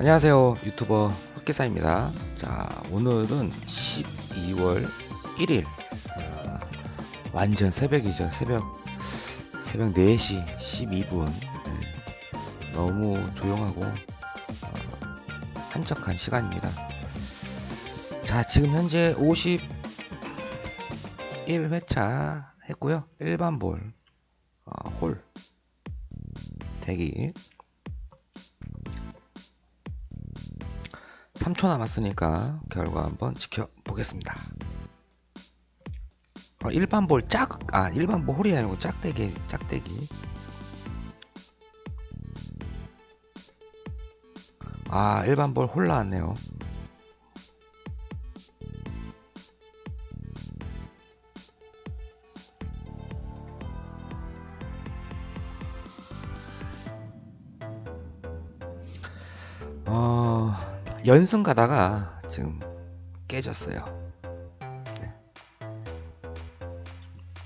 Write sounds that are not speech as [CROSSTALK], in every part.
안녕하세요 유튜버 흑기사입니다. 자 오늘은 12월 1일 어, 완전 새벽이죠 새벽. 새벽 4시 12분. 네, 너무 조용하고 어, 한적한 시간입니다. 자 지금 현재 51회차 했고요. 일반 볼 어, 홀 대기 3초 남았으니까 결과 한번 지켜보겠습니다. 어, 일반 볼 짝, 아, 일반 볼 홀이 아니고 짝대기, 짝대기. 아, 일반 볼 홀 나왔네요. 연승 가다가 지금 깨졌어요. 네.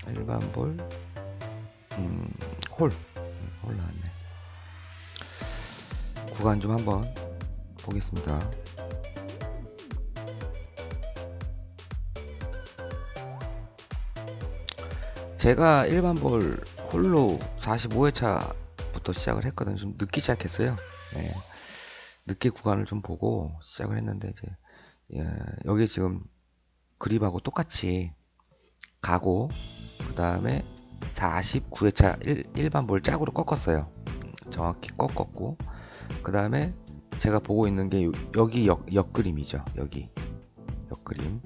일반 볼, 음, 홀, 음, 홀 나왔네. 구간 좀 한번 보겠습니다. 제가 일반 볼 홀로 45회차부터 시작을 했거든요. 좀 늦게 시작했어요. 네. 늦게 구간을 좀 보고 시작을 했는데 이제 예, 여기 지금 그립하고 똑같이 가고 그 다음에 49회차 일, 일반 볼 짝으로 꺾었어요. 음, 정확히 꺾었고 그 다음에 제가 보고 있는 게 요- 여기 역, 역그림이죠. 여기 역그림.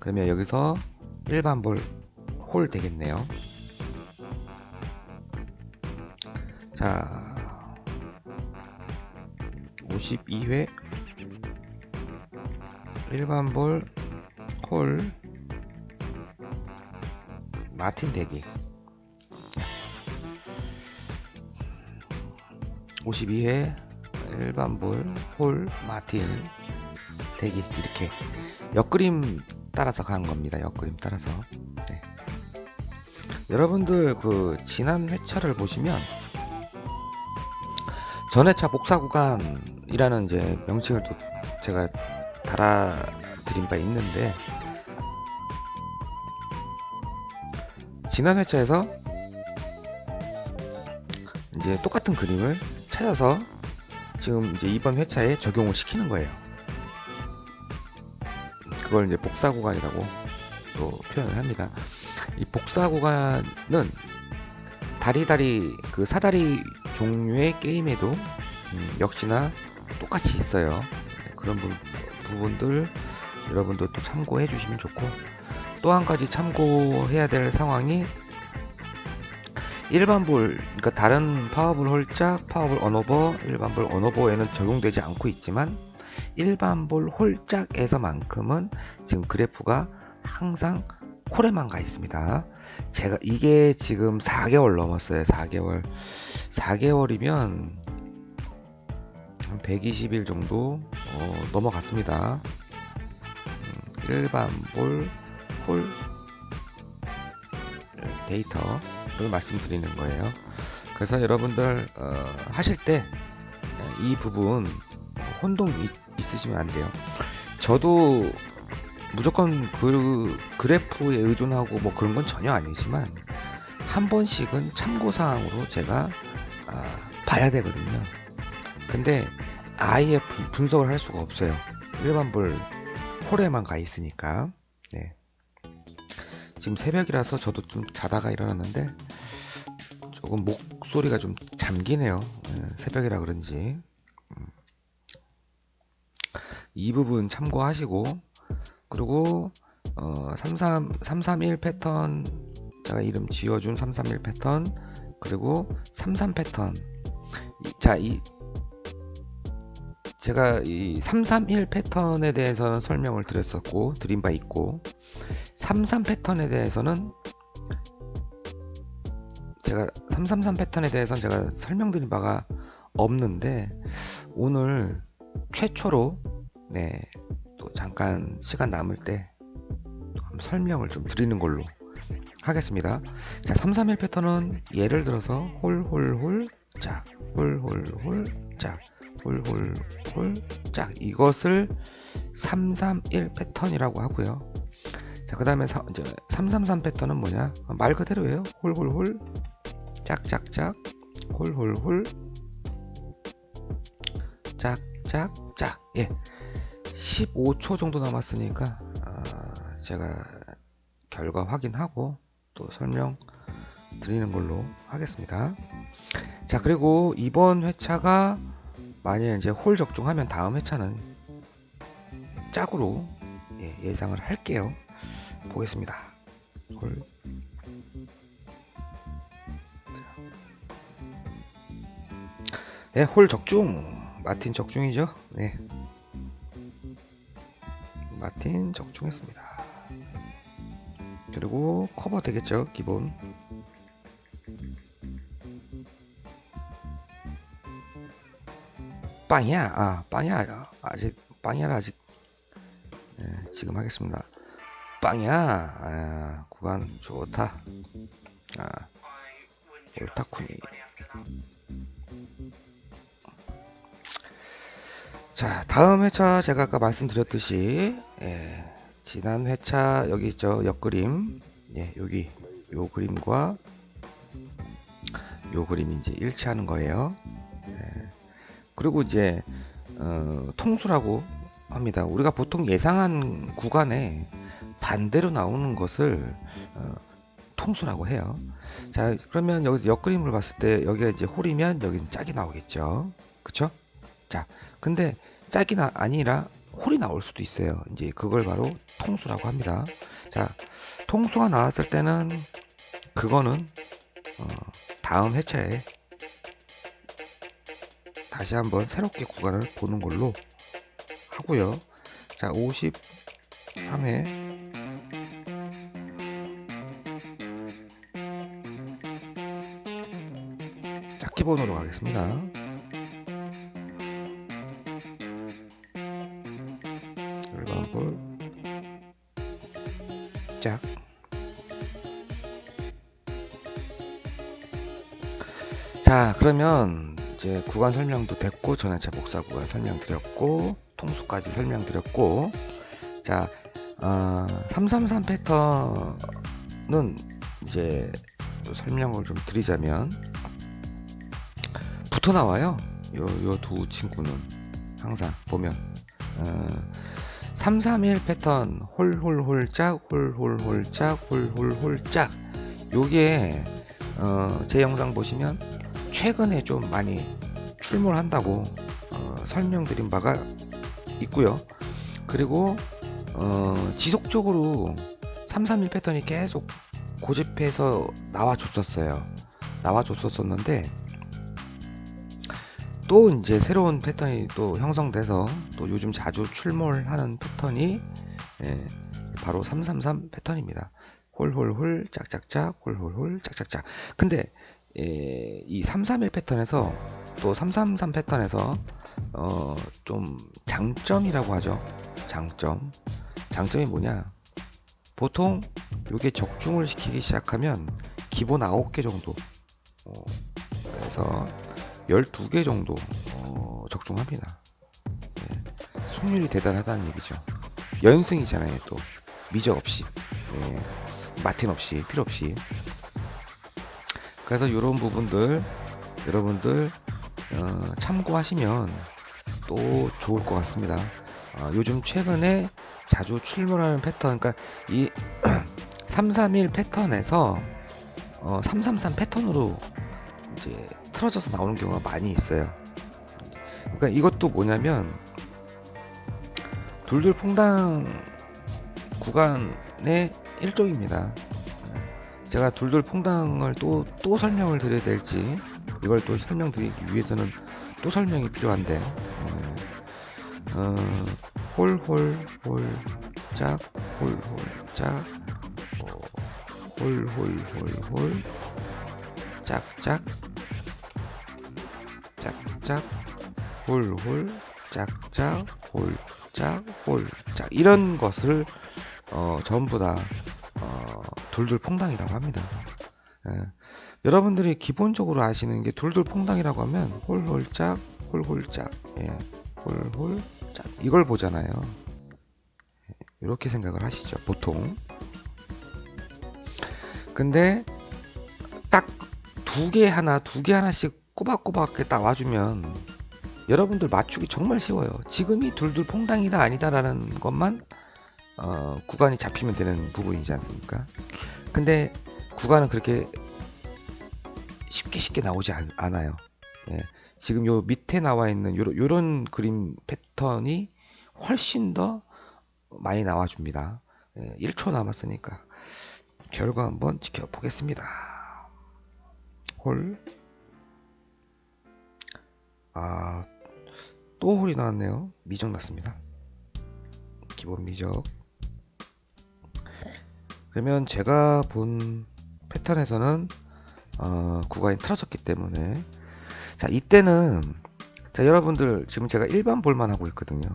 그러면 여기서 일반 볼 홀 되겠네요. 자, 52회 일반 볼 콜 마틴 대기 52회 일반 볼 홀 마틴 대기 이렇게 옆그림 따라서 간 겁니다. 옆그림 따라서 네. 여러분들 그 지난 회차를 보시면 전회차 복사 구간 이라는 이제 명칭을 또 제가 달아드린 바 있는데 지난 회차에서 이제 똑같은 그림을 찾아서 지금 이제 이번 회차에 적용을 시키는 거예요. 그걸 이제 복사 구간이라고 또 표현을 합니다. 이 복사 구간은 다리다리 그 사다리 종류의 게임에도 음, 역시나 똑같이 있어요. 네, 그런 부, 부분들 여러분도 또 참고해 주시면 좋고 또 한 가지 참고해야 될 상황이 일반 볼, 그러니까 다른 파워볼 홀짝, 파워볼 언오버, 일반 볼 언오버에는 적용되지 않고 있지만 일반 볼 홀짝에서만큼은 지금 그래프가 항상 홀에만 가 있습니다. 제가 이게 지금 4개월 넘었어요. 4개월. 4개월이면 한 120일 정도 어, 넘어갔습니다. 음, 일반 볼, 홀 데이터를 말씀드리는 거예요. 그래서 여러분들 어, 하실 때 이 부분 혼동 있, 있으시면 안 돼요. 저도 무조건 그 그래프에 의존하고 뭐 그런 건 전혀 아니지만 한 번씩은 참고 사항으로 제가 아, 봐야 되거든요. 근데 아예 분, 분석을 할 수가 없어요. 일반 볼 홀에만 가 있으니까. 네. 지금 새벽이라서 저도 좀 자다가 일어났는데 조금 목소리가 좀 잠기네요. 네, 새벽이라 그런지. 음. 이 부분 참고하시고 그리고 어, 33, 331 패턴 제가 이름 지어준 331 패턴 그리고 33 패턴 이, 자, 이 제가 이 331 패턴에 대해서는 설명을 드렸었고 드린 바 있고 33 패턴에 대해서는 제가 333 패턴에 대해서는 제가 설명드린 바가 없는데 오늘 최초로 네, 또 잠깐 시간 남을 때 설명을 좀 드리는 걸로 하겠습니다. 자, 331 패턴은 예를 들어서 홀, 홀, 홀, 짝, 홀 홀 홀 짝, 홀홀홀 짝 이것을 331 패턴이라고 하고요. 자, 그 다음에 333 패턴은 뭐냐? 말 그대로예요. 홀홀홀. 짝짝짝. 홀홀홀. 짝짝짝. 예. 15초 정도 남았으니까 아, 제가 결과 확인하고 또 설명 드리는 걸로 하겠습니다. 자 그리고 이번 회차가 만약 이제 홀 적중하면 다음 회차는 짝으로 예, 상을 할게요 보겠습니다 홀 네, 홀 적중. 마틴 적중이죠. 네. 마틴 적중했습니다. 그리고 커버 되겠죠, 기본. 빵이야, 아, 빵이야. 아직, 빵이야, 아직. 네, 지금 하겠습니다. 빵이야, 아, 구간 좋다. 아, 옳다쿠니. 자, 다음 회차 제가 아까 말씀드렸듯이 예, 지난 회차 여기 있죠 옆그림 예, 여기 요 그림과 요 그림이 이제 일치하는 거예요. 예, 그리고 이제 어, 통수라고 합니다. 우리가 보통 예상한 구간에 반대로 나오는 것을 어, 통수라고 해요. 자, 그러면 여기 옆그림을 봤을 때 여기가 이제 홀이면 여기는 짝이 나오겠죠. 그쵸? 자, 근데 짝이 나, 아니라 홀이 나올 수도 있어요. 이제 그걸 바로 통수라고 합니다. 자, 통수가 나왔을 때는 그거는 어, 다음 회차에 다시 한번 새롭게 구간을 보는 걸로 하고요. 자, 53회 짝기본으로 가겠습니다. 일반 볼 짝. 자, 그러면 이제 구간 설명도 됐고 전화차 복사 구간 설명드렸고 통수까지 설명드렸고. 자, 어, 333 패턴은 이제 또 설명을 좀 드리자면 붙어 나와요. 요 요 두 친구는 항상 보면. 어, 331 패턴 홀홀홀짝 홀홀홀짝 홀홀홀짝. 요게 어, 제 영상 보시면 최근에 좀 많이 출몰한다고 어, 설명드린 바가 있고요. 그리고 어, 지속적으로 331 패턴이 계속 고집해서 나와줬었어요. 나와줬었었는데 또 이제 새로운 패턴이 또 형성돼서 또 요즘 자주 출몰하는 패턴이 예, 바로 333 패턴입니다. 홀홀홀 짝짝짝 홀홀홀 짝짝짝. 근데 예, 이331 패턴에서 또 333 패턴에서 어, 좀 장점이라고 하죠. 장점. 장점이 뭐냐? 보통 요게 적중을 시키기 시작하면 기본 9개 정도. 어, 그래서 12개 정도 어, 적중합니다. 네. 승률이 대단하다는 얘기죠. 연승이잖아요, 또. 미적 없이. 네. 마틴 없이, 필요 없이. 그래서 이런 부분들 여러분들 어, 참고하시면 또 좋을 것 같습니다. 어, 요즘 최근에 자주 출몰하는 패턴, 그러니까 이 [CLEARS THROAT] 331 패턴에서 어, 333 패턴으로 이제 틀어져서 나오는 경우가 많이 있어요. 그러니까 이것도 뭐냐면 둘둘 퐁당 구간의 일종입니다. 제가 둘둘 퐁당을 또, 또 설명을 드려야 될지 이걸 또 설명드리기 위해서는 또 설명이 필요한데 어, 어, 홀홀 홀 짝 홀홀짝 어, 홀홀홀홀 짝짝 짝짝 홀홀 짝짝 홀짝 홀짝 이런 것을 어, 전부 다 어, 둘둘 퐁당이라고 합니다. 예. 여러분들이 기본적으로 아시는 게 둘둘 퐁당이라고 하면 홀홀짝 홀홀짝 예. 홀홀짝. 이걸 보잖아요. 이렇게 생각을 하시죠 보통. 근데 딱 두 개 하나 두 개 하나씩 꼬박꼬박하게 딱 와주면 여러분들 맞추기 정말 쉬워요. 지금이 둘둘 퐁당이다 아니다라는 것만 어, 구간이 잡히면 되는 부분이지 않습니까 근데 구간은 그렇게 쉽게 쉽게 나오지 않, 아요 예, 지금 요 밑에 나와 있는 요런, 요런 그림 패턴이 훨씬 더 많이 나와줍니다. 예, 1초 남았으니까 결과 한번 지켜보겠습니다. 홀. 아, 또 홀이 나왔네요. 미적 났습니다. 기본 미적. 그러면 제가 본 패턴에서는 어, 구간이 틀어졌기 때문에. 자 이때는 자 여러분들 지금 제가 일반 볼만 하고 있거든요.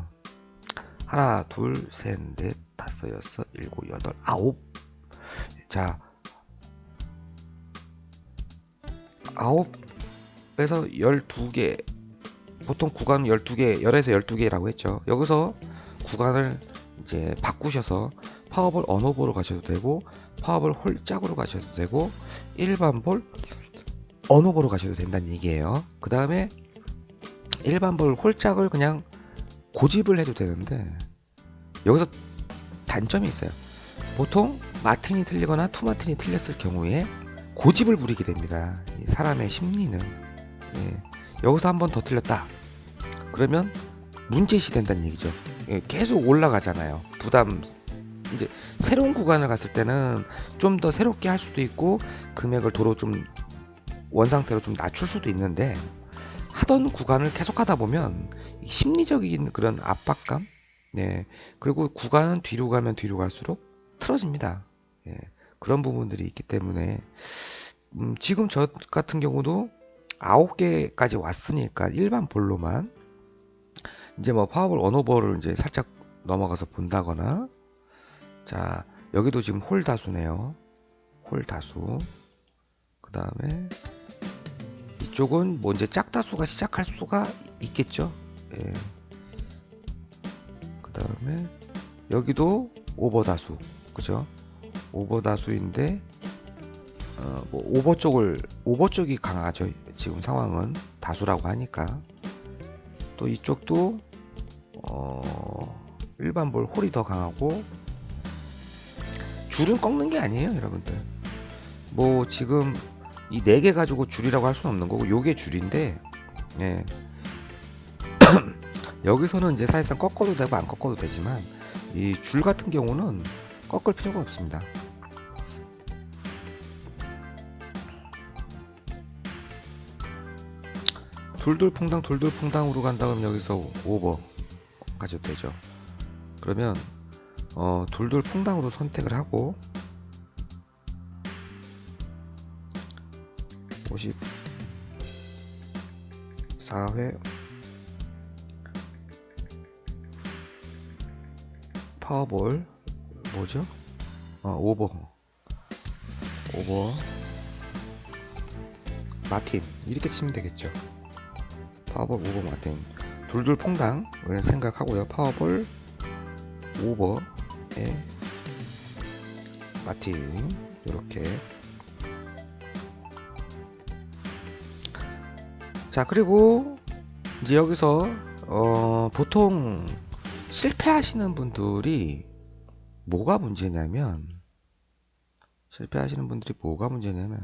하나 둘셋넷 다섯 여섯 일곱 여덟 아홉. 자 아홉에서 열두 개. 보통 구간 12개, 10에서 12개라고 했죠. 여기서 구간을 이제 바꾸셔서 파워볼 언어보로 가셔도 되고 파워볼 홀짝으로 가셔도 되고 일반 볼 언어보로 가셔도 된다는 얘기예요. 그 다음에 일반 볼 홀짝을 그냥 고집을 해도 되는데 여기서 단점이 있어요. 보통 마틴이 틀리거나 투마틴이 틀렸을 경우에 고집을 부리게 됩니다. 이 사람의 심리는 예, 여기서 한 번 더 틀렸다. 그러면 문제시 된다는 얘기죠. 예, 계속 올라가잖아요. 부담 이제 새로운 구간을 갔을 때는 좀 더 새롭게 할 수도 있고 금액을 도로 좀 원상태로 좀 낮출 수도 있는데 하던 구간을 계속 하다 보면 심리적인 그런 압박감? 네. 그리고 구간은 뒤로 가면 뒤로 갈수록 틀어집니다. 예, 그런 부분들이 있기 때문에 음, 지금 저 같은 경우도 9개까지 왔으니까 일반 볼로만 이제 뭐 파워볼 언어버를 이제 살짝 넘어가서 본다거나 자 여기도 지금 홀 다수네요 홀 다수 그 다음에 이쪽은 뭐 이제 짝다수가 시작할 수가 있겠죠. 예. 그 다음에 여기도 오버 다수, 그죠? 오버 다수인데 어, 뭐 오버 쪽을 오버 쪽이 강하죠. 지금 상황은 다수라고 하니까 또 이쪽도 어, 일반 볼 홀이 더 강하고 줄은 꺾는 게 아니에요, 여러분들. 뭐 지금 이 네 개 가지고 줄이라고 할 수는 없는 거고 요게 줄인데 예. [CLEARS THROAT] 여기서는 이제 사실상 꺾어도 되고 안 꺾어도 되지만 이 줄 같은 경우는 꺾을 필요가 없습니다. 둘둘퐁당 둘둘퐁당으로 간다 그러면 여기서 오버 가져도 되죠. 그러면 어, 둘둘퐁당으로 선택을 하고 54회 파워볼 뭐죠? 어, 오버. 오버. 마틴. 이렇게 치면 되겠죠. 파워볼 오버 마틴. 둘둘 퐁당. 생각하고요. 파워볼 오버 에 마틴 이렇게 자 그리고 이제 여기서 어, 보통 실패하시는 분들이 뭐가 문제냐면 실패하시는 분들이 뭐가 문제냐면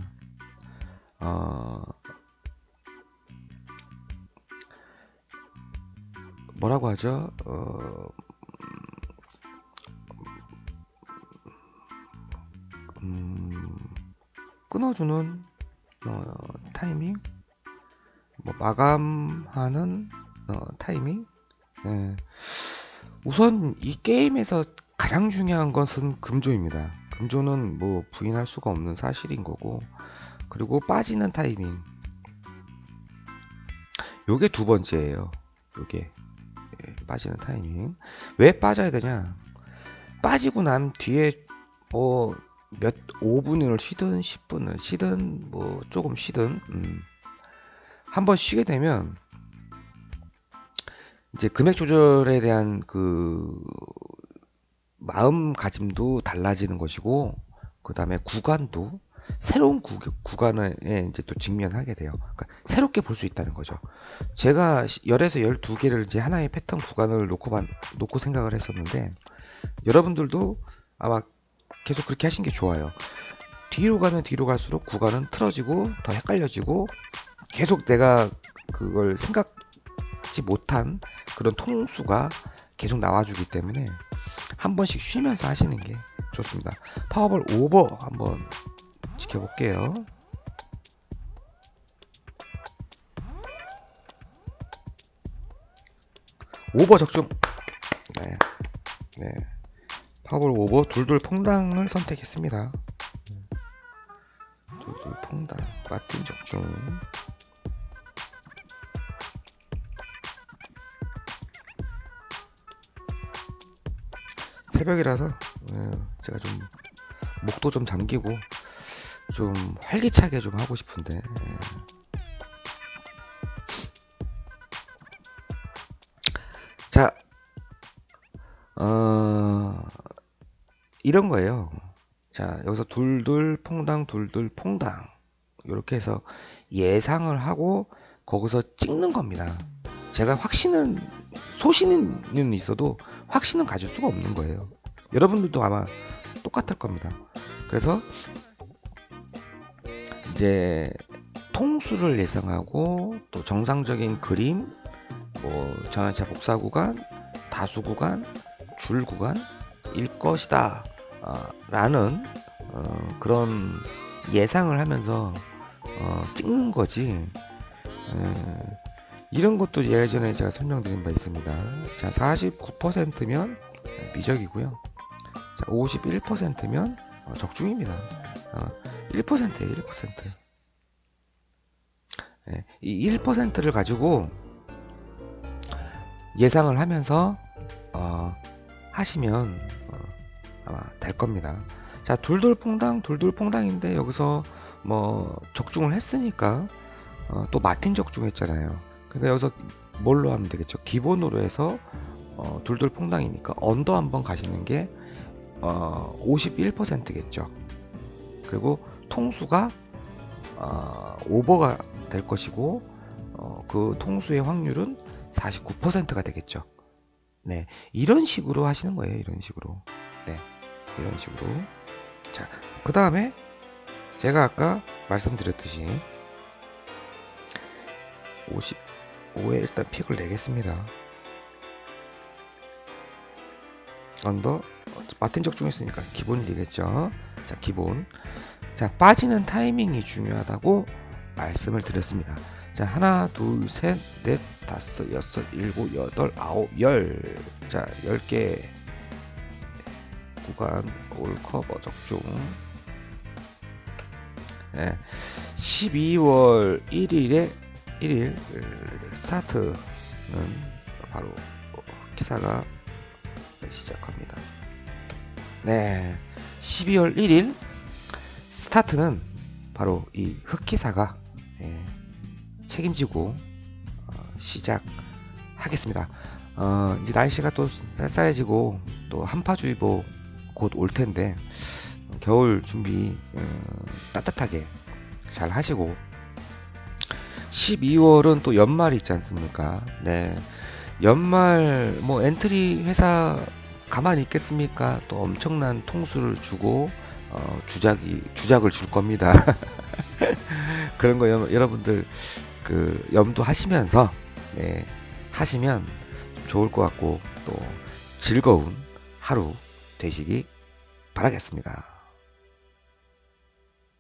어, 뭐라고 하죠? 어, 음, 끊어주는 어, 타이밍 뭐 마감하는 어, 타이밍. 예. 우선 이 게임에서 가장 중요한 것은 금조입니다. 금조는 뭐 부인할 수가 없는 사실인 거고, 그리고 빠지는 타이밍. 요게 두 번째예요. 요게 예, 빠지는 타이밍. 왜 빠져야 되냐? 빠지고 난 뒤에 뭐 몇 5분을 쉬든 10분을 쉬든 뭐 조금 쉬든 음, 한번 쉬게 되면 이제 금액 조절에 대한 그 마음가짐도 달라지는 것이고 그 다음에 구간도 새로운 구, 구간에 이제 또 직면하게 돼요. 그러니까 새롭게 볼 수 있다는 거죠. 제가 10에서 12개를 이제 하나의 패턴 구간을 놓고, 반, 놓고 생각을 했었는데 여러분들도 아마 계속 그렇게 하신 게 좋아요. 뒤로 가면 뒤로 갈수록 구간은 틀어지고 더 헷갈려지고 계속 내가 그걸 생각지 못한 그런 통수가 계속 나와주기 때문에 한 번씩 쉬면서 하시는 게 좋습니다. 파워볼 오버 한번 지켜볼게요. 오버 적중. 네. 네. 파워볼 오버 둘둘 퐁당을 선택했습니다. 둘둘 퐁당. 마틴 적중. 새벽이라서 예, 제가 좀 목도 좀 잠기고 좀 활기차게 좀 하고 싶은데 이런 거예요 자 여기서 둘둘 퐁당 둘둘 퐁당 이렇게 해서 예상을 하고 거기서 찍는 겁니다 제가 확신은 소신은 있어도 확신은 가질 수가 없는 거예요. 여러분들도 아마 똑같을 겁니다. 그래서 이제 통수를 예상하고 또 정상적인 그림, 뭐 전환차 복사 구간, 다수 구간, 줄 구간일 것이다 어, 라는 어, 그런 예상을 하면서 어, 찍는 거지. 에, 이런 것도 예전에 제가 설명드린 바 있습니다. 자, 49%면 미적이고요. 자, 51%면 어, 적중입니다. 어, 1%예요, 1%. 네, 이 1%를 가지고 예상을 하면서 어, 하시면 어, 아마 될 겁니다. 자, 둘둘 퐁당, 둘둘 퐁당인데 여기서 뭐 적중을 했으니까 어, 또 마틴 적중했잖아요. 그러니까 여기서 뭘로 하면 되겠죠? 기본으로 해서 어, 둘둘 퐁당이니까 언더 한번 가시는 게 어, 51%겠죠. 그리고 통수가 어, 오버가 될 것이고 어, 그 통수의 확률은 49%가 되겠죠. 네, 이런 식으로 하시는 거예요. 이런 식으로. 네, 이런 식으로. 자, 그 다음에 제가 아까 말씀드렸듯이 55에 일단 픽을 내겠습니다. 언더 마틴 적중했으니까 기본이겠죠. 자 기본. 자 빠지는 타이밍이 중요하다고 말씀을 드렸습니다. 자 하나 둘 셋 넷 다섯 여섯 일곱 여덟 아홉 열. 자 10개 구간 올 커버 적중. 네. 12월 1일에 1일 스타트는 바로 기사가 시작합니다. 네. 12월 1일 스타트는 바로 이 흑기사가 예, 책임지고 어, 시작하겠습니다. 어, 이제 날씨가 또 쌀쌀해지고 또 한파주의보 곧 올 텐데 겨울 준비 어, 따뜻하게 잘 하시고 12월은 또 연말이 있지 않습니까? 네. 연말 뭐 엔트리 회사 가만히 있겠습니까? 또 엄청난 통수를 주고 어, 주작이 주작을 줄 겁니다. [LAUGHS] 그런 거 여, 여러분들 그 염두하시면서 네, 하시면 좋을 것 같고 또 즐거운 하루 되시기 바라겠습니다.